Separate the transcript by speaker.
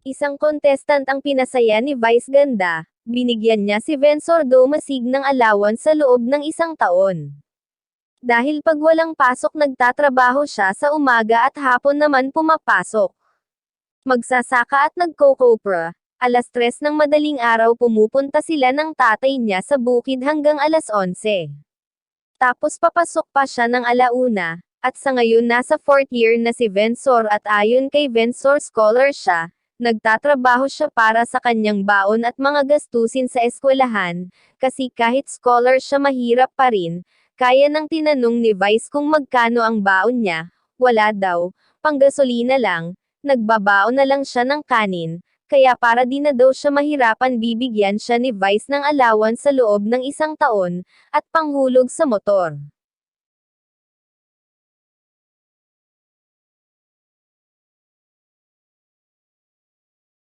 Speaker 1: isang contestant ang pinasaya ni Vice Ganda, binigyan niya si Vensor Domasig ng allowance sa loob ng isang taon. Dahil pag walang pasok nagtatrabaho siya sa umaga at hapon naman pumapasok. Magsasaka at nagkokopra. Alas 3 ng madaling araw pumupunta sila ng tatay niya sa bukid hanggang alas 11. Tapos papasok pa siya ng alauna, at sa ngayon nasa 4th year na si Vensor at ayon kay Vensor scholar siya, nagtatrabaho siya para sa kanyang baon at mga gastusin sa eskwelahan, kasi kahit scholar siya mahirap pa rin, kaya nang tinanong ni Vice kung magkano ang baon niya, wala daw, panggasolina lang, nagbabaon na lang siya ng kanin, kaya para di na daw siya mahirapan bibigyan siya ni Vice ng allowance sa loob ng isang taon, at panghulog sa motor.